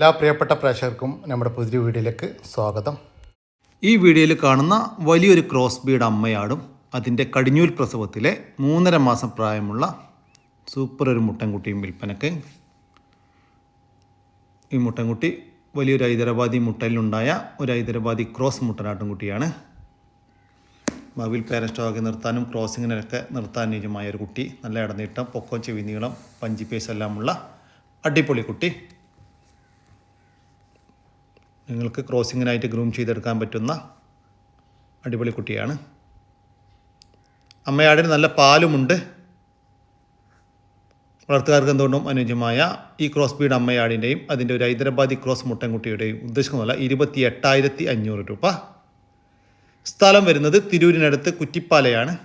എല്ലാ പ്രിയപ്പെട്ട പ്രേക്ഷകർക്കും നമ്മുടെ പുതിയ വീഡിയോയിലേക്ക് സ്വാഗതം. ഈ വീഡിയോയിൽ കാണുന്ന വലിയൊരു ക്രോസ് ബീഡ് അമ്മയാടും അതിന്റെ കടിഞ്ഞൂൽ പ്രസവത്തിലെ മൂന്നര മാസം പ്രായമുള്ള സൂപ്പർ ഒരു മുട്ടൻകുട്ടിയും വിൽപ്പനക്ക്. ഈ മുട്ടൻകുട്ടി വലിയൊരു ഹൈദരാബാദി മുട്ടലിലുണ്ടായ ഒരു ഹൈദരാബാദി ക്രോസ് മുട്ടനാട്ടുംകുട്ടിയാണ്. ഭാവിയിൽ പേരൻ സ്റ്റോക്ക് നിർത്താനും ക്രോസിങ്ങിനൊക്കെ നിർത്താൻ അനുയോജ്യമായ ഒരു കുട്ടി നല്ല ഇടനീട്ടം പൊക്കം ചെവി നീളം പഞ്ചി എല്ലാമുള്ള അടിപൊളി കുട്ടി. നിങ്ങൾക്ക് ക്രോസിങ്ങിനായിട്ട് ഗ്രൂം ചെയ്തെടുക്കാൻ പറ്റുന്ന അടിപൊളി കുട്ടിയാണ്. അമ്മയാടിന് നല്ല പാലുമുണ്ട്. വളർത്തുകാർക്ക് എന്തുകൊണ്ടും അനുയോജ്യമായ ഈ ക്രോസ് ബീഡ് അമ്മയാടിന്റെയും അതിന്റെ ഒരു ഹൈദരാബാദി ക്രോസ് മുട്ടൻകുട്ടിയുടെയും ഉദ്ദേശിക്കുന്നതല്ല ഇരുപത്തി എട്ടായിരത്തി അഞ്ഞൂറ് രൂപ. സ്ഥലം വരുന്നത് തിരൂരിനടുത്ത് കുറ്റിപ്പാലയാണ്.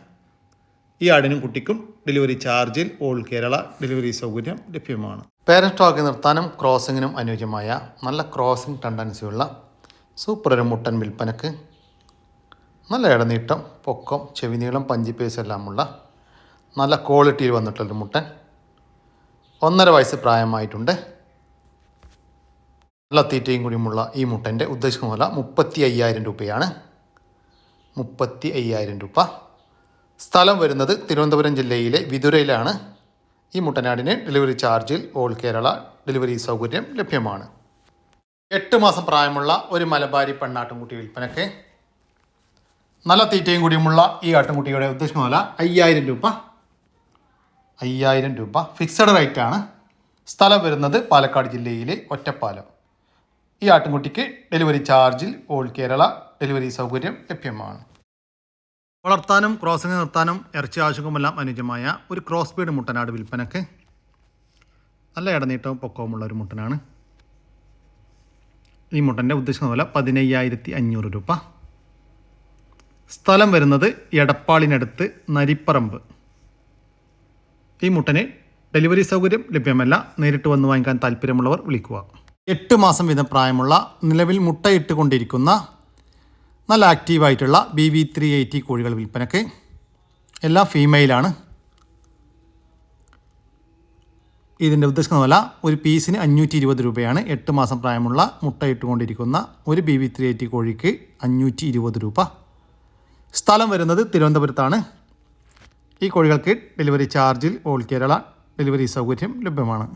ഈ ആടിനും കുട്ടിക്കും ഡെലിവറി ചാർജിൽ ഓൾ കേരള ഡെലിവറി സൗകര്യം ലഭ്യമാണ്. പേരൻ സ്റ്റോക്ക് നിർത്താനും ക്രോസിങ്ങിനും അനുയോജ്യമായ നല്ല ക്രോസിംഗ് ടെൻഡൻസിയുള്ള സൂപ്പർ ഒരു മുട്ടൻ വിൽപ്പനക്ക് നല്ല ഇടനീട്ടം പൊക്കം ചെവിനീളം പഞ്ചിപ്പേസ് എല്ലാമുള്ള നല്ല ക്വാളിറ്റിയിൽ വന്നിട്ടുള്ളൊരു മുട്ടൻ ഒന്നര വയസ്സ് പ്രായമായിട്ടുണ്ട്. നല്ല തീറ്റയും കൂടിയുമുള്ള ഈ മുട്ടന്റെ ഉദ്ദേശിക്കുന്ന വില മുപ്പത്തി അയ്യായിരം രൂപയാണ്. മുപ്പത്തി അയ്യായിരം രൂപ. സ്ഥലം വരുന്നത് തിരുവനന്തപുരം ജില്ലയിലെ വിതുരയിലാണ്. ഈ മുട്ടനാടിന് ഡെലിവറി ചാർജിൽ ഓൾ കേരള ഡെലിവറി സൗകര്യം ലഭ്യമാണ്. എട്ട് മാസം പ്രായമുള്ള ഒരു മലബാരി പെണ്ണാട്ടുംകുട്ടി വിൽപ്പനക്ക് നല്ല തീറ്റയും കൂടിയുമുള്ള ഈ ആട്ടുംകുട്ടിയുടെ ഉദ്ദേശം വില അയ്യായിരം രൂപ. അയ്യായിരം രൂപ. ഫിക്സഡ് റേറ്റ് ആണ്. സ്ഥലം വരുന്നത് പാലക്കാട് ജില്ലയിലെ ഒറ്റപ്പാലം. ഈ ആട്ടുംകുട്ടിക്ക് ഡെലിവറി ചാർജിൽ ഓൾ കേരള ഡെലിവറി സൗകര്യം ലഭ്യമാണ്. വളർത്താനും ക്രോസിംഗ് നിർത്താനും ഇറച്ചി ആവശ്യവുമെല്ലാം അനുയോജ്യമായ ഒരു ക്രോസ് ബീഡ് മുട്ടനാട് വിൽപ്പനക്ക് നല്ല ഇടനീട്ടവും പൊക്കവുമുള്ള ഒരു മുട്ടനാണ്. ഈ മുട്ടന്റെ ഉദ്ദേശിക്കുന്ന വില പതിനയ്യായിരത്തി അഞ്ഞൂറ് രൂപ. സ്ഥലം വരുന്നത് എടപ്പാളിനടുത്ത് നരിപ്പറമ്പ്. ഈ മുട്ടന് ഡെലിവറി സൗകര്യം ലഭ്യമല്ല. നേരിട്ട് വന്ന് വാങ്ങിക്കാൻ താല്പര്യമുള്ളവർ വിളിക്കുക. എട്ട് മാസം വീതം പ്രായമുള്ള നിലവിൽ മുട്ടയിട്ടുകൊണ്ടിരിക്കുന്ന നല്ല ആക്റ്റീവായിട്ടുള്ള ബി വി ത്രീ എയ്റ്റി കോഴികൾ വിൽപ്പനക്ക് എല്ലാം ഫീമെയിലാണ് ഇതിന്റെ ഉദ്ദേശിക്കുന്നതല്ല ഒരു പീസിന് അഞ്ഞൂറ്റി ഇരുപത് രൂപയാണ്. എട്ട് മാസം പ്രായമുള്ള മുട്ടയിട്ടുകൊണ്ടിരിക്കുന്ന ഒരു ബി വി ത്രീ എയ്റ്റി കോഴിക്ക് അഞ്ഞൂറ്റി ഇരുപത് രൂപ. സ്ഥലം വരുന്നത് തിരുവനന്തപുരത്താണ്. ഈ കോഴികൾക്ക് ഡെലിവറി ചാർജിൽ ഓൾ കേരള ഡെലിവറി സൗകര്യം ലഭ്യമാണ്.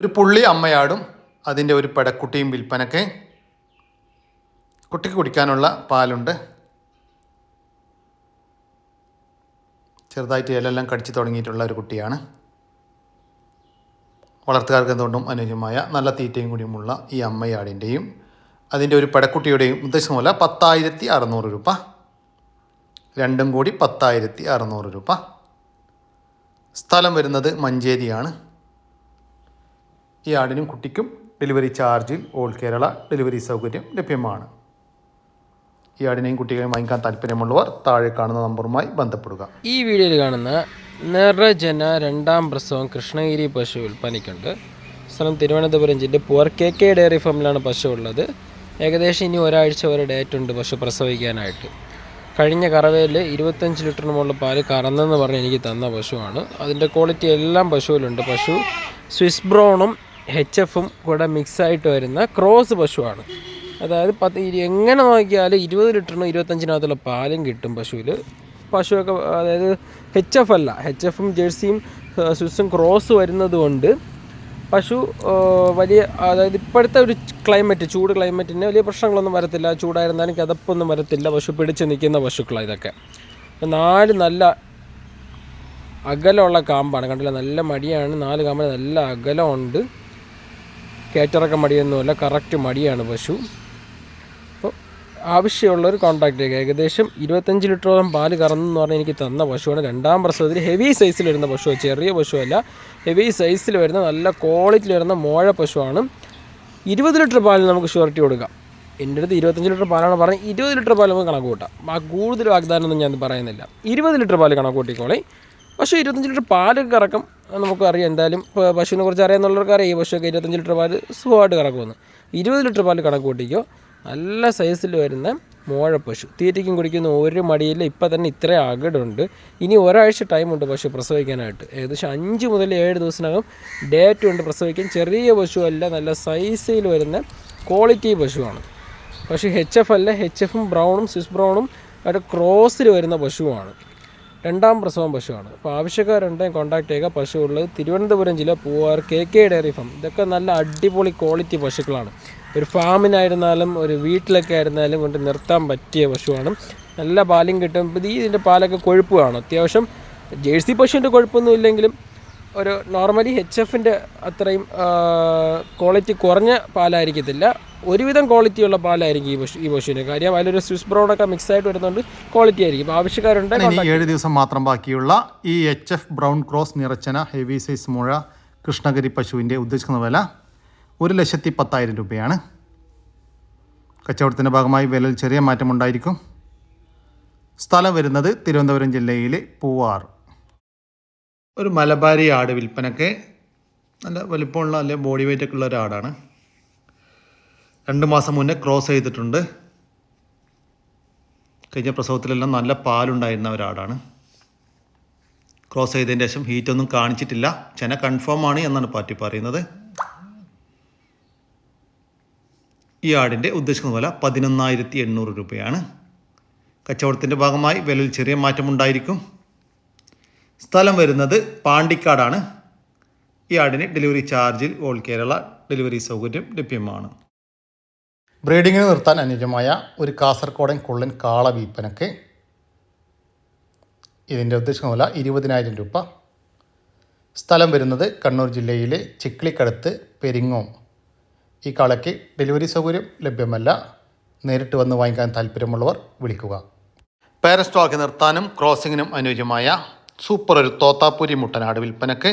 ഒരു പുള്ളി അമ്മയാടും അതിന്റെ ഒരു പെടക്കുട്ടിയും വിൽപ്പനക്ക് കുട്ടിക്ക് കുടിക്കാനുള്ള പാലുണ്ട്. ചെറുതായിട്ട് ഇലെല്ലാം കടിച്ചു തുടങ്ങിയിട്ടുള്ള ഒരു കുട്ടിയാണ്. വളർത്തുകാർക്ക് എന്തുകൊണ്ടും അനുയോജ്യമായ നല്ല തീറ്റയും കൂടിയുമുള്ള ഈ അമ്മയാടിന്റെയും അതിന്റെ ഒരു പടക്കുട്ടിയുടെയും പോലെ പത്തായിരത്തി അറുന്നൂറ് രൂപ. രണ്ടും കൂടി പത്തായിരത്തി അറുന്നൂറ് രൂപ. സ്ഥലം വരുന്നത് മഞ്ചേരിയാണ്. ഈ ആടിനും കുട്ടിക്കും ഡെലിവറി ചാർജിൽ ഓൾ കേരള ഡെലിവറി സൗകര്യം ലഭ്യമാണ്. ഈ ആടിനെയും കുട്ടികളെയും വാങ്ങിക്കാൻ താല്പര്യമുള്ളവർ താഴെ കാണുന്ന നമ്പറുമായി ബന്ധപ്പെടുക. ഈ വീഡിയോയിൽ കാണുന്ന നിറജന രണ്ടാം പ്രസവം കൃഷ്ണഗിരി പശു വിൽപ്പനയ്ക്കുണ്ട്. സ്ഥലം തിരുവനന്തപുരം ജില്ല പുവർ കെ കെ ഡയറി ഫാമിലാണ് പശു ഉള്ളത്. ഏകദേശം ഇനി ഒരാഴ്ച വരെ ഡേറ്റ് ഉണ്ട് പശു പ്രസവിക്കാനായിട്ട്. കഴിഞ്ഞ കറവയിൽ ഇരുപത്തഞ്ച് ലിറ്ററിന് മുകളിൽ പാൽ കറന്നെന്ന് പറഞ്ഞ് എനിക്ക് തന്ന പശുവാണ്. അതിന്റെ ക്വാളിറ്റി എല്ലാം പശുവിലുണ്ട്. പശു സ്വിസ് ബ്രൗണും എച്ച് എഫും കൂടെ മിക്സായിട്ട് വരുന്ന ക്രോസ് പശുവാണ്. അതായത് പത്ത് എങ്ങനെ നോക്കിയാലും ഇരുപത് ലിറ്ററിനും ഇരുപത്തഞ്ചിനകത്തുള്ള പാലും കിട്ടും പശുവിൽ പശുവൊക്കെ അതായത് എച്ച് എഫ് അല്ല. എച്ച് എഫും ജേഴ്സിയും സ്വിസും ക്രോസ് വരുന്നത് കൊണ്ട് പശു വലിയ അതായത് ഇപ്പോഴത്തെ ഒരു ക്ലൈമറ്റ് ചൂട് ക്ലൈമറ്റിന് വലിയ പ്രശ്നങ്ങളൊന്നും വരത്തില്ല. ചൂടായിരുന്നാലും കിതപ്പൊന്നും വരത്തില്ല. പശു പിടിച്ച് നിൽക്കുന്ന പശുക്കളാണ് ഇതൊക്കെ. നാല് നല്ല അകലമുള്ള കാമ്പാണ്. കണ്ടില്ല? നല്ല മടിയാണ്. നാല് കാമ്പിന് നല്ല അകലമുണ്ട്. കയറ്റിറക്കം മടിയൊന്നുമല്ല. കറക്റ്റ് മടിയാണ് പശു. ആവശ്യമുള്ളവർ കോൺടാക്ട് ചെയ്യുക ഏകദേശം ഇരുപത്തഞ്ച് ലിറ്ററോളം പാൽ കറന്നെന്ന് പറഞ്ഞാൽ എനിക്ക് തന്ന പശുവാണ്. രണ്ടാം പ്രസവത്തിൽ ഹെവി സൈസിൽ വരുന്ന പശു ചെറിയ പശുവല്ല. ഹെവി സൈസിൽ വരുന്ന നല്ല ക്വാളിറ്റിയിൽ വരുന്ന മോഴ പശുവാണ്. ഇരുപത് ലിറ്റർ പാലിന് നമുക്ക് ഷുവർട്ടി കൊടുക്കാം. എന്റെ അടുത്ത് ഇരുപത്തഞ്ച് ലിറ്റർ പാലാണ് പറഞ്ഞത് ഇരുപത് ലിറ്റർ പാൽ നമുക്ക് കണക്ക് കൂട്ടാം. ആ കൂടുതൽ വാഗ്ദാനമൊന്നും ഞാൻ പറയുന്നില്ല. ഇരുപത് ലിറ്റർ പാൽ കണക്ക് കൂട്ടിക്കോളെ. പക്ഷേ ഇരുപത്തഞ്ച് ലിറ്റർ പാൽ കറക്കം. നമുക്ക് അറിയാം എന്തായാലും പശുവിനെ കുറിച്ച് അറിയാമെന്നുള്ളവർക്ക് അറിയാം. ഈ പശുവൊക്കെ ഇരുപത്തഞ്ച് ലിറ്റർ പാൽ സുഖമായിട്ട് കറക്കുമെന്ന്. ഇരുപത് ലിറ്റർ പാൽ കണക്ക് കൂട്ടിക്കോ. നല്ല സൈസിൽ വരുന്ന മോഴ പശു. തീറ്റയ്ക്കും കുടിക്കുന്ന ഒരു മടിയില്ല. ഇപ്പം തന്നെ ഇത്ര അകടുണ്ട് ഇനി ഒരാഴ്ച ടൈമുണ്ട് പശു പ്രസവിക്കാനായിട്ട്. ഏകദേശം അഞ്ച് മുതൽ ഏഴ് ദിവസത്തിനകം ഡേറ്റ് ഉണ്ട് പ്രസവിക്കാൻ ചെറിയ പശു അല്ല നല്ല സൈസിൽ വരുന്ന ക്വാളിറ്റി പശുവാണ്. പക്ഷേ എച്ച് എഫ് അല്ല എച്ച് എഫും ബ്രൗണും സ്വിസ് ബ്രൗണും ഒരു ക്രോസിൽ വരുന്ന പശുവാണ്. രണ്ടാം പ്രസവം പശുവാണ്. അപ്പോൾ ആവശ്യക്കാരുണ്ടെങ്കിൽ കോൺടാക്ട് ചെയ്യുക. പശു ഉള്ളത് തിരുവനന്തപുരം ജില്ല Poovar K K dairy farm ഇതൊക്കെ നല്ല അടിപൊളി ക്വാളിറ്റി പശുക്കളാണ്. ഒരു ഫാമിനായിരുന്നാലും ഒരു വീട്ടിലൊക്കെ ആയിരുന്നാലും കൊണ്ട് നിർത്താൻ പറ്റിയ പശുവാണ്. നല്ല പാലും കിട്ടും. ഇത് ഇതിന്റെ പാലൊക്കെ കൊഴുപ്പ് കാണും അത്യാവശ്യം ജേഴ്സി പശുവിന്റെ കൊഴുപ്പൊന്നും ഇല്ലെങ്കിലും ഒരു നോർമലി എച്ച് എഫിന്റെ അത്രയും ക്വാളിറ്റി കുറഞ്ഞ പാലായിരിക്കത്തില്ല. ഒരുവിധം ക്വാളിറ്റി ഉള്ള പാലായിരിക്കും ഈ പശു ഈ പശുവിന് കാര്യം. അതിലൊരു സ്വിസ് ബ്രൗണൊക്കെ മിക്സ് ആയിട്ട് വരുന്നതുകൊണ്ട് ക്വാളിറ്റി ആയിരിക്കും. ആവശ്യക്കാരുണ്ട് ഏഴ് ദിവസം മാത്രം ബാക്കിയുള്ള ഈ എച്ച് എഫ് ബ്രൗൺ ക്രോസ് നിറച്ചന ഹെവി സൈസ് മുഴ കൃഷ്ണഗിരി പശുവിന്റെ ഉദ്ദേശിക്കുന്ന വില ഒരു ലക്ഷത്തി പത്തായിരം രൂപയാണ്. കച്ചവടത്തിന്റെ ഭാഗമായി വിലയിൽ ചെറിയ മാറ്റമുണ്ടായിരിക്കും സ്ഥലം വരുന്നത് തിരുവനന്തപുരം ജില്ലയിലെ പൂവാർ. ഒരു മലബാരി ആട് വിൽപ്പനക്ക് നല്ല വലിപ്പമുള്ള അല്ലെ ബോഡി വെയിറ്റ് ഒക്കെ ഉള്ള ഒരാടാണ് രണ്ട് മാസം മുന്നേ ക്രോസ് ചെയ്തിട്ടുണ്ട്. കഴിഞ്ഞ പ്രസവത്തിലെല്ലാം നല്ല പാലുണ്ടായിരുന്ന ഒരാടാണ് ക്രോസ് ചെയ്തതിന് ശേഷം ഹീറ്റൊന്നും കാണിച്ചിട്ടില്ല. ചെന കൺഫേം ആണ് എന്നാണ് പാർട്ടി പറയുന്നത്. ഈ ആടിന്റെ ഉദ്ദേശിക്കുന്ന വില പതിനൊന്നായിരത്തി എണ്ണൂറ് രൂപയാണ്. കച്ചവടത്തിന്റെ ഭാഗമായി വിലയിൽ ചെറിയ മാറ്റമുണ്ടായിരിക്കും. സ്ഥലം വരുന്നത് പാണ്ടിക്കാടാണ്. ഈ ആടിന് ഡെലിവറി ചാർജിൽ ഓൾ കേരള ഡെലിവറി സൗകര്യം ലഭ്യമാണ്. ബ്രീഡിങ്ങിന് നിർത്താൻ അനുയോജ്യമായ ഒരു കാസർഗോഡൻ കുള്ളൻ കാള വിൽപ്പനക്ക് ഇതിന്റെ ഉദ്ദേശിക്കുന്ന വില ഇരുപതിനായിരം രൂപ. സ്ഥലം വരുന്നത് കണ്ണൂർ ജില്ലയിലെ ചിക്ലിക്കടുത്ത് പെരിങ്ങോം. ഈ കാളയ്ക്ക് ഡെലിവറി സൗകര്യം ലഭ്യമല്ല. നേരിട്ട് വന്ന് വാങ്ങിക്കാൻ താല്പര്യമുള്ളവർ വിളിക്കുക. പാരസ്റ്റോക്ക് നിർത്താനും ക്രോസിങ്ങിനും അനുയോജ്യമായ സൂപ്പർ ഒരു തോത്താപ്പൂരി മുട്ടനാട് വിൽപ്പനക്ക്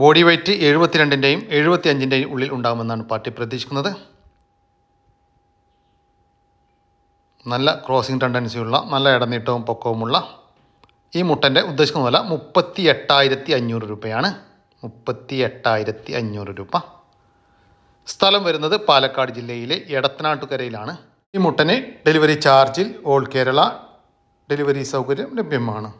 ബോഡി വെയ്റ്റ് എഴുപത്തിരണ്ടിന്റെയും എഴുപത്തി അഞ്ചിന്റെയും ഉള്ളിൽ ഉണ്ടാകുമെന്നാണ് പാർട്ടി പ്രതീക്ഷിക്കുന്നത്. നല്ല ക്രോസിംഗ് ടെൻഡൻസിയുള്ള നല്ല ഇടനീട്ടവും പൊക്കവുമുള്ള ഈ മുട്ടന്റെ ഉദ്ദേശിക്കുന്ന വില മുപ്പത്തി എട്ടായിരത്തി അഞ്ഞൂറ് രൂപയാണ്. മുപ്പത്തി എട്ടായിരത്തി അഞ്ഞൂറ് രൂപ. സ്ഥലം വരുന്നത് പാലക്കാട് ജില്ലയിലെ എടത്തനാട്ടുകരയിലാണ്. ഈ മുട്ടന് ഡെലിവറി ചാർജിൽ ഓൾ കേരള ഡെലിവറി സൗകര്യം ലഭ്യമാണ്.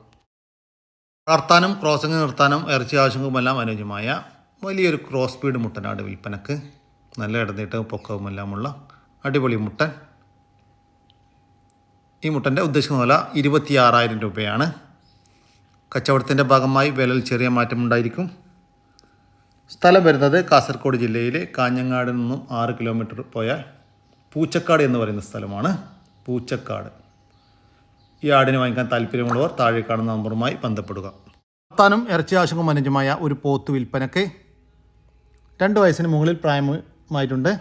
വളർത്താനും ക്രോസിംഗ് നിർത്താനും ഇറച്ചി ആവശ്യങ്ങളുമെല്ലാം അനുയോജ്യമായ വലിയൊരു ക്രോസ് സ്പീഡ് മുട്ടനാട് വിൽപ്പനക്ക്. നല്ല ഇടനീട്ടവും പൊക്കവുമെല്ലാമുള്ള അടിപൊളി മുട്ടൻ. ഈ മുട്ടന്റെ ഉദ്ദേശിക്കുന്ന വില ഇരുപത്തി ആറായിരം രൂപയാണ്. കച്ചവടത്തിന്റെ ഭാഗമായി വിലയിൽ ചെറിയ മാറ്റമുണ്ടായിരിക്കും. സ്ഥലം വരുന്നത് കാസർഗോഡ് ജില്ലയിലെ കാഞ്ഞങ്ങാട് നിന്നും ആറ് കിലോമീറ്റർ പോയാൽ പൂച്ചക്കാട് എന്ന് പറയുന്ന സ്ഥലമാണ്. പൂച്ചക്കാട്. ഈ ആടിനെ വാങ്ങിക്കാൻ താല്പര്യമുള്ളവർ താഴെ കാണുന്ന നമ്പറുമായി ബന്ധപ്പെടുക. വളർത്താനും ഇറച്ചി ആശങ്ക അനുജമായ ഒരു പോത്ത് വിൽപ്പനക്ക് രണ്ട് വയസ്സിന് മുകളിൽ പ്രായമായിട്ടുണ്ട്.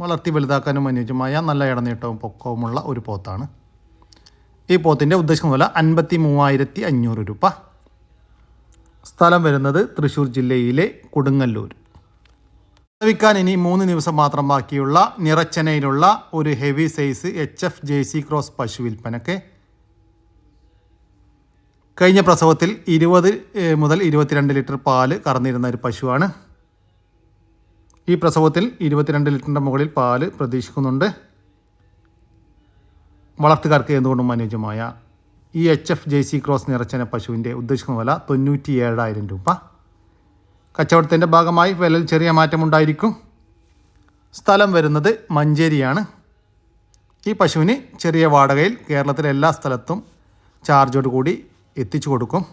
വളർത്തി വലുതാക്കാനും അനുയോജ്യമായ നല്ല ഇടനീട്ടവും പൊക്കവുമുള്ള ഒരു പോത്താണ്. ഈ പോത്തിന്റെ ഉദ്ദേശം വില അൻപത്തി മൂവായിരത്തി അഞ്ഞൂറ് രൂപ. സ്ഥലം വരുന്നത് തൃശ്ശൂർ ജില്ലയിലെ കൊടുങ്ങല്ലൂർ. വിൽക്കാൻ ഇനി മൂന്ന് ദിവസം മാത്രം ബാക്കിയുള്ള നിറച്ചനയിലുള്ള ഒരു heavy size H F J C cross പശു വിൽപ്പനക്ക് കഴിഞ്ഞ പ്രസവത്തിൽ ഇരുപത് മുതൽ ഇരുപത്തിരണ്ട് ലിറ്റർ പാൽ കറന്നിരുന്ന ഒരു പശുവാണ്. ഈ പ്രസവത്തിൽ ഇരുപത്തിരണ്ട് ലിറ്ററിന്റെ മുകളിൽ പാൽ പ്രതീക്ഷിക്കുന്നുണ്ട്. വളർത്തുകാർക്ക് എന്തുകൊണ്ടും അനുയോജ്യമായ ഈ H F J C cross നിറച്ചന പശുവിന്റെ ഉദ്ദേശിക്കുന്ന വില തൊണ്ണൂറ്റി ഏഴായിരം രൂപ. കച്ചവടത്തിന്റെ ഭാഗമായി വിലയിൽ ചെറിയ മാറ്റമുണ്ടായിരിക്കും. സ്ഥലം വരുന്നത് മഞ്ചേരിയാണ്. ഈ പശുവിന് ചെറിയ വാടകയിൽ കേരളത്തിലെ എല്ലാ സ്ഥലത്തും ചാർജോട് കൂടി എത്തിച്ചു കൊടുക്കും.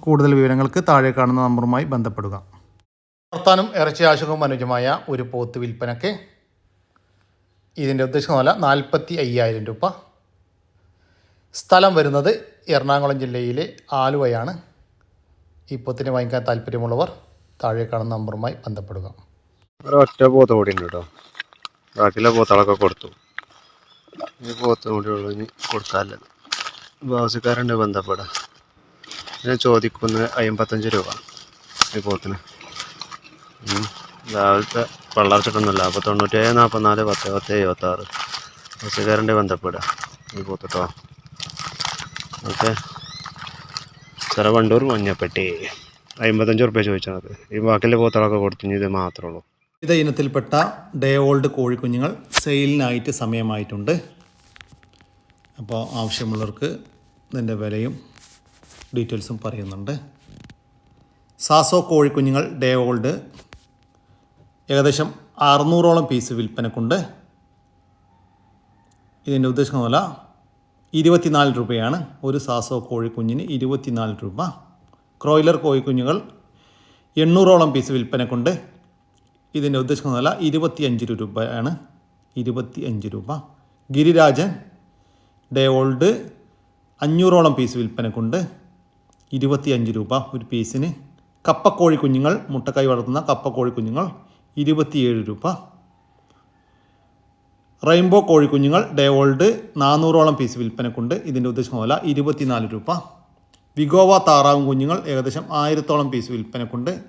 കൂടുതൽ വിവരങ്ങൾക്ക് താഴെ കാണുന്ന നമ്പറുമായി ബന്ധപ്പെടുക. വർത്താനും ഇറച്ചി ആശുഖവും അനുജമായ ഒരു പോത്ത് വിൽപ്പനക്ക് ഇതിന്റെ ഉദ്ദേശം വില നാൽപ്പത്തി അയ്യായിരം രൂപ. സ്ഥലം വരുന്നത് എറണാകുളം ജില്ലയിലെ ആലുവയാണ്. ഈ പോത്തിനെ വാങ്ങിക്കാൻ താല്പര്യമുള്ളവർ താഴെ കാണുന്ന നമ്പറുമായി ബന്ധപ്പെടുക. ഒറ്റ പോത്ത് കൂടി ഉണ്ട് കേട്ടോ. ബാക്കിയുള്ള പോത്തളൊക്കെ കൊടുത്തു. ഈ പോത്ത് കൂടി ഉള്ളു ഇനി കൊടുക്കാല്ലത് ആവശ്യക്കാരുണ്ട് ബന്ധപ്പെടാം ഞാൻ ചോദിക്കുന്നത് അമ്പത്തഞ്ച് രൂപ ഈ പോത്തിന്. രാവിലത്തെ വെള്ളർച്ചിട്ടൊന്നുമില്ല അപ്പോൾ തൊണ്ണൂറ്റേഴ് നാൽപ്പത്തിനാല് പത്ത് പത്ത് എഴുപത്താറ്. ആവശ്യക്കാരുണ്ട് ബന്ധപ്പെടുക ഈ പോത്ത് കേട്ടോ. ഓക്കെ. സ്ഥലം വണ്ടൂർ മഞ്ഞപ്പെട്ടി. അമ്പത്തഞ്ച് റുപ്യ ചോദിച്ചത് ഈ ബാക്കിയുള്ള പോത്തളൊക്കെ കൊടുത്തു ഇത് മാത്രമേ ഉള്ളൂ. വിവിധ ഇനത്തിൽപ്പെട്ട ഡേ ഓൾഡ് കോഴിക്കുഞ്ഞുങ്ങൾ സെയിലിനായിട്ട് സമയമായിട്ടുണ്ട്. അപ്പോൾ ആവശ്യമുള്ളവർക്ക് ഇതിന്റെ വിലയും ഡീറ്റെയിൽസും പറയുന്നുണ്ട്. സാസോ കോഴിക്കുഞ്ഞുങ്ങൾ ഡേ ഓൾഡ് ഏകദേശം അറുന്നൂറോളം പീസ് വിൽപ്പനക്കുണ്ട്. ഇതിന്റെ ഉദ്ദേശിക്കുന്ന വില ഇരുപത്തിനാല് രൂപയാണ് ഒരു സാസോ കോഴിക്കുഞ്ഞിന് ഇരുപത്തിനാല് രൂപ. ക്രോയിലർ കോഴിക്കുഞ്ഞുകൾ എണ്ണൂറോളം പീസ് വിൽപ്പനക്കുണ്ട്. ഇതിന്റെ ഉദ്ദേശിക്കുന്ന വില ഇരുപത്തിയഞ്ച് രൂപയാണ്. ഇരുപത്തി അഞ്ച് രൂപ. ഗിരിരാജൻ ഡേ ഓൾഡ് അഞ്ഞൂറോളം പീസ് വിൽപ്പനക്കുണ്ട്. ഇരുപത്തിയഞ്ച് രൂപ ഒരു പീസിന്. കപ്പക്കോഴി കുഞ്ഞുങ്ങൾ മുട്ടക്കായി വളർത്തുന്ന കപ്പക്കോഴി കുഞ്ഞുങ്ങൾ ഇരുപത്തിയേഴ് രൂപ. റെയിൻബോ കോഴിക്കുഞ്ഞുങ്ങൾ ഡേ ഓൾഡ് നാനൂറോളം പീസ് വിൽപ്പനക്കുണ്ട്. ഇതിന്റെ ഉദ്ദേശം വില ഇരുപത്തിനാല് രൂപ. വിഗോവ താറാവും കുഞ്ഞുങ്ങൾ ഏകദേശം ആയിരത്തോളം പീസ് വിൽപ്പനക്കുണ്ട്.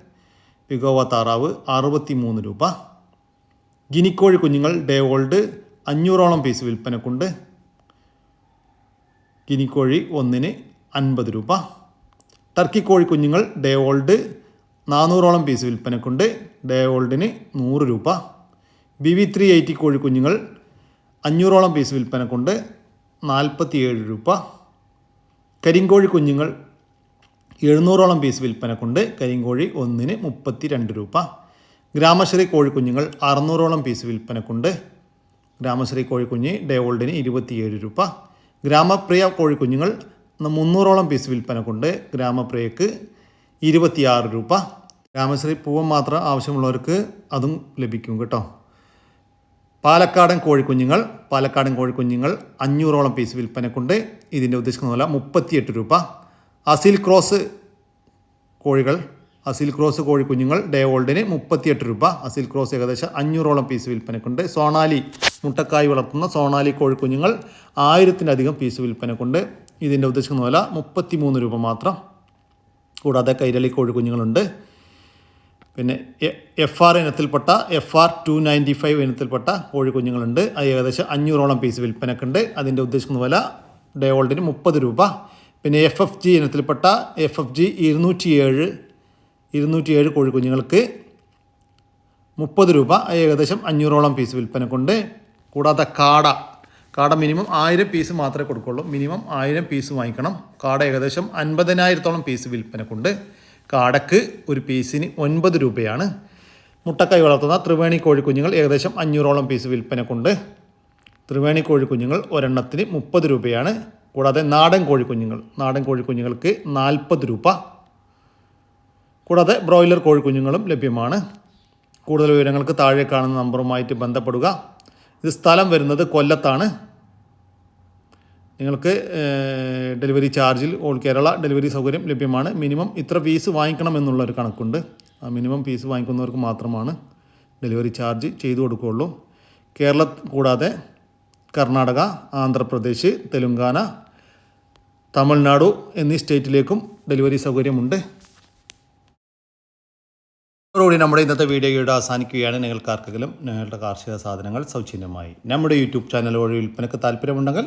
വിഗോവ താറാവ് അറുപത്തി മൂന്ന് രൂപ. ഗിനിക്കോഴി കുഞ്ഞുങ്ങൾ ഡേ ഓൾഡ് അഞ്ഞൂറോളം പീസ് വിൽപ്പനക്കുണ്ട്. ഗിനിക്കോഴി ഒന്നിന് അൻപത് രൂപ. ടർക്കി കോഴി കുഞ്ഞുങ്ങൾ ഡേ ഓൾഡ് നാനൂറോളം പീസ് വിൽപ്പനക്കുണ്ട്. ഡേ ഓൾഡിന് നൂറ് രൂപ. ബി വി ത്രീ എയ്റ്റി കോഴി കുഞ്ഞുങ്ങൾ അഞ്ഞൂറോളം പീസ് വിൽപ്പന കൊണ്ട് നാൽപ്പത്തിയേഴ് രൂപ. കരിങ്കോഴി കുഞ്ഞുങ്ങൾ എഴുന്നൂറോളം പീസ് വിൽപ്പന കൊണ്ട് കരിങ്കോഴി ഒന്നിന് മുപ്പത്തി രണ്ട് രൂപ. ഗ്രാമശ്രീ കോഴിക്കുഞ്ഞുങ്ങൾ അറുന്നൂറോളം പീസ് വിൽപ്പന കൊണ്ട് ഗ്രാമശ്രീ കോഴിക്കുഞ്ഞ് ഡേ ഓൾഡിന് ഇരുപത്തിയേഴ് രൂപ. ഗ്രാമപ്രിയ കോഴിക്കുഞ്ഞുങ്ങൾ മുന്നൂറോളം പീസ് വിൽപ്പന കൊണ്ട് ഗ്രാമപ്രിയക്ക് ഇരുപത്തിയാറ് രൂപ. ഗ്രാമശ്രീ പൂവൻ മാത്രം ആവശ്യമുള്ളവർക്ക് അതും ലഭിക്കും കേട്ടോ. പാലക്കാടൻ കോഴിക്കുഞ്ഞുങ്ങൾ പാലക്കാടൻ കോഴിക്കുഞ്ഞുങ്ങൾ അഞ്ഞൂറോളം പീസ് വിൽപ്പനക്കുണ്ട്. ഇതിന്റെ ഉദ്ദേശിക്കുന്ന വില മുപ്പത്തിയെട്ട് രൂപ. അസിൽ ക്രോസ് കോഴികൾ അസിൽ ക്രോസ് കോഴിക്കുഞ്ഞുങ്ങൾ ഡേ ഓൾഡിന് മുപ്പത്തിയെട്ട് രൂപ. അസിൽ ക്രോസ് ഏകദേശം അഞ്ഞൂറോളം പീസ് വിൽപ്പനക്കുണ്ട്. സോണാലി മുട്ടക്കായി വളർത്തുന്ന സോണാലി കോഴിക്കുഞ്ഞുങ്ങൾ ആയിരത്തിലധികം പീസ് വിൽപ്പനക്കുണ്ട്. ഇതിന്റെ ഉദ്ദേശിക്കുന്ന വില മുപ്പത്തി മൂന്ന് രൂപ മാത്രം. കൂടാതെ കൈരളി കോഴിക്കുഞ്ഞുങ്ങളുണ്ട്. പിന്നെ എഫ് ആർ ഇനത്തിൽപ്പെട്ട F R two ninety five ഇനത്തിൽപ്പെട്ട കോഴിക്കുഞ്ഞുങ്ങളുണ്ട്. അത് ഏകദേശം അഞ്ഞൂറോളം പീസ് വിൽപ്പനക്കുണ്ട്. അതിന്റെ ഉദ്ദേശിക്കുന്ന വില ഡേ ഓൾഡിന് മുപ്പത് രൂപ. പിന്നെ എഫ് എഫ് ജി ഇനത്തിൽപ്പെട്ട എഫ് എഫ് ജി ഇരുന്നൂറ്റി ഏഴ് ഇരുന്നൂറ്റി ഏഴ് കോഴിക്കുഞ്ഞുങ്ങൾക്ക് മുപ്പത് രൂപ. ഏകദേശം അഞ്ഞൂറോളം പീസ് വിൽപ്പനക്കുണ്ട്. കൂടാതെ കാട കാട മിനിമം ആയിരം പീസ് മാത്രമേ കൊടുക്കുള്ളൂ. മിനിമം ആയിരം പീസ് വാങ്ങിക്കണം. കാട ഏകദേശം അൻപതിനായിരത്തോളം പീസ് വിൽപ്പനക്കുണ്ട്. കാടക്ക് ഒരു പീസിന് ഒൻപത് രൂപയാണ്. മുട്ടക്കൈ വളർത്തുന്ന ത്രിവേണി കോഴിക്കുഞ്ഞുങ്ങൾ ഏകദേശം അഞ്ഞൂറോളം പീസ് വിൽപ്പനക്കുണ്ട്. ത്രിവേണി കോഴിക്കുഞ്ഞുങ്ങൾ ഒരെണ്ണത്തിന് മുപ്പത് രൂപയാണ്. കൂടാതെ നാടൻ കോഴിക്കുഞ്ഞുങ്ങൾ നാടൻ കോഴിക്കുഞ്ഞുങ്ങൾക്ക് നാൽപ്പത് രൂപ. കൂടാതെ ബ്രോയിലർ കോഴിക്കുഞ്ഞുങ്ങളും ലഭ്യമാണ്. കൂടുതൽ വിവരങ്ങൾക്ക് താഴെ കാണുന്ന നമ്പറുമായിട്ട് ബന്ധപ്പെടുക. ഇത് സ്ഥലം വരുന്നത് കൊല്ലത്താണ്. നിങ്ങൾക്ക് ഡെലിവറി ചാർജിൽ ഓൾ കേരള ഡെലിവറി സൗകര്യം ലഭ്യമാണ്. മിനിമം ഇത്ര പീസ് വാങ്ങിക്കണം എന്നുള്ള ഒരു കണക്കുണ്ട്. ആ മിനിമം പീസ് വാങ്ങിക്കുന്നവർക്ക് മാത്രമാണ് ഡെലിവറി ചാർജ് ചെയ്തു കൊടുക്കുകയുള്ളൂ. കേരള കൂടാതെ കർണാടക ആന്ധ്രാപ്രദേശ് തെലുങ്കാന തമിഴ്നാടു എന്നീ സ്റ്റേറ്റിലേക്കും ഡെലിവറി സൗകര്യമുണ്ട്. അതോടുകൂടി നമ്മുടെ ഇന്നത്തെ വീഡിയോ ഇവിടെ അവസാനിക്കുകയാണ്. നിങ്ങൾക്ക് ആർക്കെങ്കിലും നിങ്ങളുടെ കാർഷിക സാധനങ്ങൾ സൗജന്യമായി നമ്മുടെ യൂട്യൂബ് ചാനൽ വഴി വിൽപ്പനയ്ക്ക് താല്പര്യമുണ്ടെങ്കിൽ